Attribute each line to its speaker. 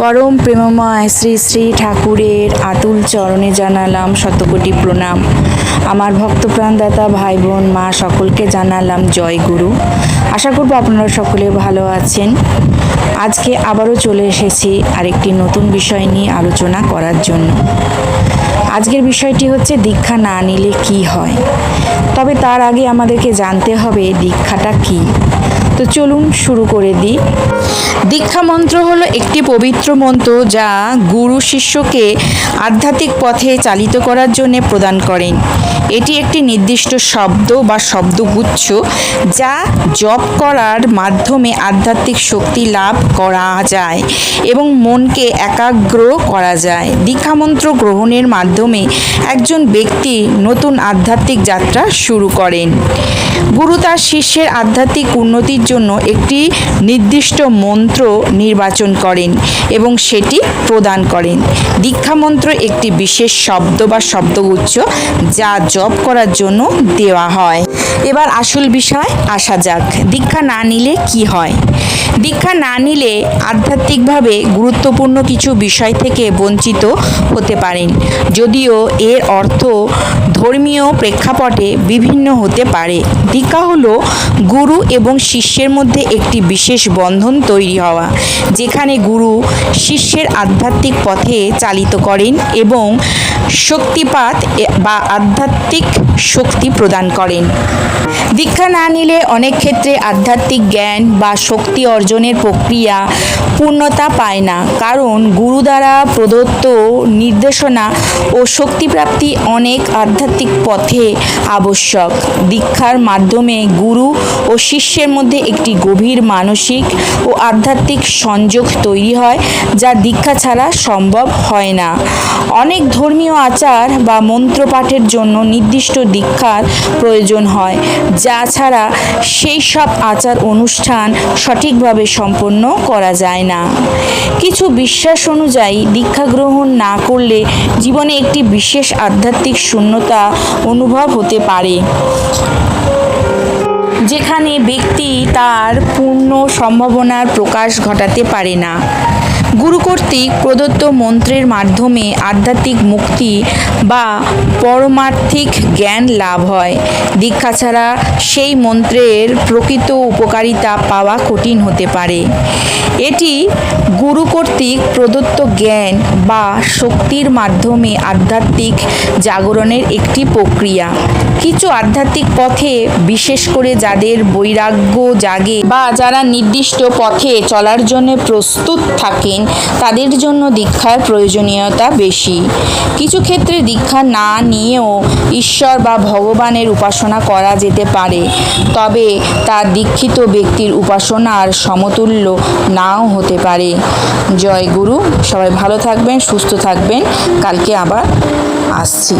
Speaker 1: পরম প্রেমময় শ্রী শ্রী ঠাকুরের আতুল চরণে জানালাম শতকোটি প্রণাম। আমার ভক্তপ্রাণদাতা ভাই বোন মা সকলকে জানালাম জয় গুরু। আশা করব আপনারা সকলে ভালো আছেন। আজকে আবারও চলে এসেছি আরেকটি নতুন বিষয় নিয়ে আলোচনা করার জন্য। আজকের বিষয়টি হচ্ছে দীক্ষা না নিলে কি হয়? তবে তার আগে আমাদেরকে জানতে হবে দীক্ষাটা কি। তো চলুন শুরু করে দিই। দীক্ষা মন্ত্র হলো একটি পবিত্র মন্ত্র যা গুরু শিষ্যকে আধ্যাত্মিক পথে চালিত করার জন্য প্রদান করেন। এটি একটি নির্দিষ্ট শব্দ বা শব্দগুচ্ছ যা জপ করার মাধ্যমে আধ্যাত্মিক শক্তি লাভ করা যায় এবং মনকে একাগ্র করা যায়। দীক্ষামন্ত্র গ্রহণের মাধ্যমে একজন ব্যক্তি নতুন আধ্যাত্মিক যাত্রা শুরু করেন। গুরু তার শিষ্যের আধ্যাত্মিক উন্নতির জন্য একটি নির্দিষ্ট মন্ত্র নির্বাচন করেন এবং সেটি প্রদান করেন। দীক্ষামন্ত্র একটি বিশেষ শব্দ বা শব্দগুচ্ছ যা জপ করার জন্য দেওয়া হয়। এবার আসল বিষয় আসা যাক। দীক্ষা না নিলে কি হয়? দীক্ষা না নিলে আধ্যাত্মিকভাবে গুরুত্বপূর্ণ কিছু বিষয় থেকে বঞ্চিত হতে পারেন। যদিও এর অর্থ ধর্মীয় প্রেক্ষাপটে বিভিন্ন হতে পারে। দীক্ষা হল গুরু এবং শিষ্যের মধ্যে একটি বিশেষ বন্ধন তৈরি হওয়া, যেখানে গুরু শিষ্যের আধ্যাত্মিক পথে চালিত করেন এবং শক্তিপাত বা আধ্যাত্মিক শক্তি প্রদান করেন। দীক্ষা না নিলে অনেক ক্ষেত্রে আধ্যাত্মিক জ্ঞান বা শক্তি অর্জনের প্রক্রিয়া পূর্ণতা পায় না। কারণ গুরু দ্বারা প্রদত্ত নির্দেশনা ও শক্তিপ্রাপ্তি অনেক আধ্যাত্মিক পথে আবশ্যক। দীক্ষার মাধ্যমে গুরু ও শিষ্যের মধ্যে একটি গভীর মানসিক ও আধ্যাত্মিক সংযোগ তৈরি হয়, যা দীক্ষা ছাড়া সম্ভব হয় না। অনেক ধর্মীয় আচার বা মন্ত্রপাঠের জন্য নির্দিষ্ট দীক্ষার প্রয়োজন হয়, যা ছাড়া সেই সব আচার অনুষ্ঠান সঠিকভাবে সম্পন্ন করা যায় না। কিছু বিশ্বাস অনুযায়ী, দীক্ষা গ্রহণ না করলে জীবনে একটি বিশেষ আধ্যাত্মিক শূন্যতা অনুভব হতে পারে। যেখানে ব্যক্তি তার পূর্ণ সম্ভাবনার প্রকাশ ঘটাতে পারে না। গুরু কর্তৃক প্রদত্ত মন্ত্রের মাধ্যমে আধ্যাত্মিক মুক্তি বা পরমার্থিক জ্ঞান লাভ হয়। দীক্ষা ছাড়া সেই মন্ত্রের প্রকৃত উপকারিতা পাওয়া কঠিন হতে পারে। এটি গুরু কর্তৃক প্রদত্ত জ্ঞান বা শক্তির মাধ্যমে আধ্যাত্মিক জাগরণের একটি প্রক্রিয়া। কিছু আধ্যাত্মিক পথে, বিশেষ করে যাদের বৈরাগ্য জাগে বা যারা নির্দিষ্ট পথে চলার জন্য প্রস্তুত থাকেন তাদের জন্য দীক্ষার প্রয়োজনীয়তা বেশি। কিছু ক্ষেত্রে দীক্ষা না নিয়েও ঈশ্বর বা ভগবানের উপাসনা করা যেতে পারে, তবে তা দীক্ষিত ব্যক্তির উপাসনার সমতুল্য নাও হতে পারে। জয় গুরু, সবাই ভালো থাকবেন, সুস্থ থাকবেন। কালকে আবার আসছি।